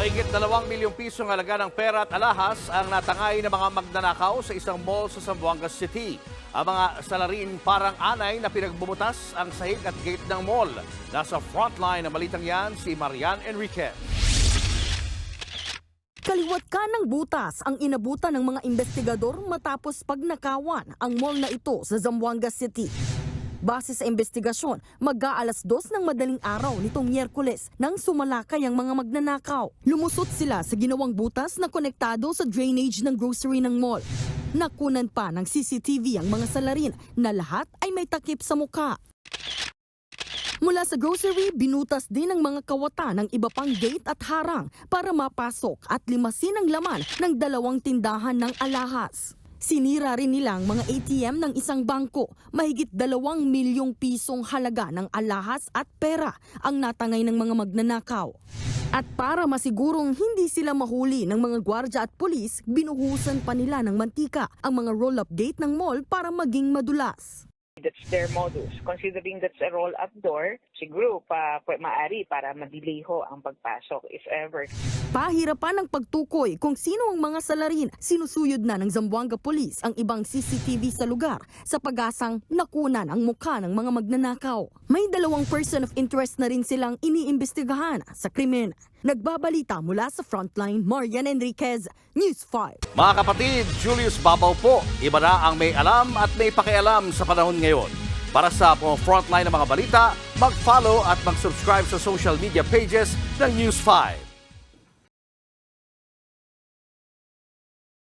Mahigit 2 milyong piso ng halaga ng pera at alahas ang natangay ng mga magnanakaw sa isang mall sa Zamboanga City. Ang mga salarin parang anay na pinagbumutas ang sahig at gate ng mall. Nasa frontline ng balitang yan si Marian Enriquez. Kaliwat ka ng butas ang inabutan ng mga investigador matapos pagnakawan ang mall na ito sa Zamboanga City. Base sa investigasyon, mag-aalas dos ng madaling araw nitong Miyerkules nang sumalakay ang mga magnanakaw. Lumusot sila sa ginawang butas na konektado sa drainage ng grocery ng mall. Nakunan pa ng CCTV ang mga salarin na lahat ay may takip sa mukha. Mula sa grocery, binutas din ng mga kawata ng iba pang gate at harang para mapasok at limasin ang laman ng dalawang tindahan ng alahas. Sinira rin nila ang mga ATM ng isang bangko. Mahigit dalawang milyong pisong halaga ng alahas at pera ang natangay ng mga magnanakaw. At para masigurong hindi sila mahuli ng mga gwardya at pulis, binuhusan pa nila ng mantika ang mga roll-up gate ng mall para maging madulas. Their modus. Considering that's a roll-up door, siguro pa, pa maari para madiliho ang pagpasok if ever. Pahirapan ng pagtukoy kung sino ang mga salarin. Sinusuyod na ng Zamboanga Police ang ibang CCTV sa lugar sa pag-asang nakunan ang mukha ng mga magnanakaw. May dalawang person of interest na rin silang iniimbestigahan sa krimen. Nagbabalita mula sa frontline, Marian Enriquez, News 5. Mga kapatid, Julius Babaw po. Iba na ang may alam at may pakialam sa panahon ngayon. Para sa mga frontline ng mga balita, mag-follow at mag-subscribe sa social media pages ng News 5.